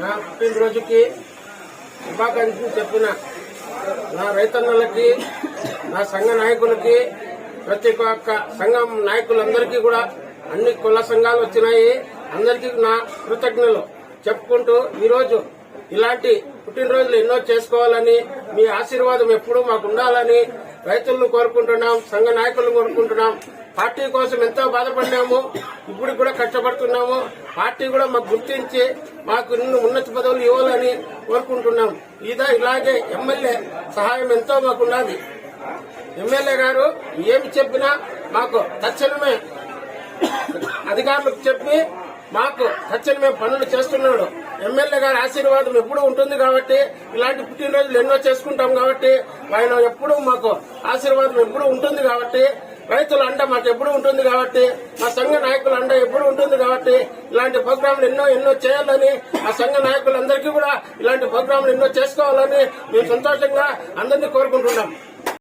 నా పుట్టినరోజుకి శుభాకాంక్షలు చెప్పిన నా రైతన్నలకి నా సంఘ నాయకులకి ప్రతి ఒక్క సంఘం నాయకులందరికీ కూడా అన్ని కుల సంఘాలు వచ్చినాయి. అందరికీ నా కృతజ్ఞతలు చెప్పుకుంటూ ఈరోజు ఇలాంటి పుట్టినరోజులు ఎన్నో చేసుకోవాలని మీ ఆశీర్వాదం ఎప్పుడూ మాకు ఉండాలని రైతులను కోరుకుంటున్నాం సంఘ నాయకులను కోరుకుంటున్నాం. పార్టీ కోసం ఎంతో బాధపడినాము ఇప్పుడు కూడా కష్టపడుతున్నాము. పార్టీ కూడా మాకు గుర్తించి మాకు ఉన్నత పదవులు ఇవ్వాలని కోరుకుంటున్నాం. ఇదా ఇలాగే ఎమ్మెల్యే సహాయం ఎంతో మాకున్నది ఎమ్మెల్యే గారు ఏమి చెప్పినా మాకు తక్షణమే అధికారులకు చెప్పి మాకు తక్షణమే పనులు చేస్తున్నాడు. ఎమ్మెల్యే గారి ఆశీర్వాదం ఎప్పుడు ఉంటుంది కాబట్టి ఇలాంటి పుట్టినరోజులు ఎన్నో చేసుకుంటాం కాబట్టి ఆయన ఎప్పుడు మాకు ఆశీర్వాదం ఎప్పుడు ఉంటుంది కాబట్టి రైతుల అండ మాకు ఎప్పుడు ఉంటుంది కాబట్టి మా సంఘ నాయకుల అండ ఎప్పుడు ఉంటుంది కాబట్టి ఇలాంటి ప్రోగ్రాంలు ఎన్నో ఎన్నో చేయాలని ఆ సంఘ నాయకులందరికీ కూడా ఇలాంటి ప్రోగ్రాంలు ఎన్నో చేసుకోవాలని మేము సంతోషంగా అందరినీ కోరుకుంటున్నాం.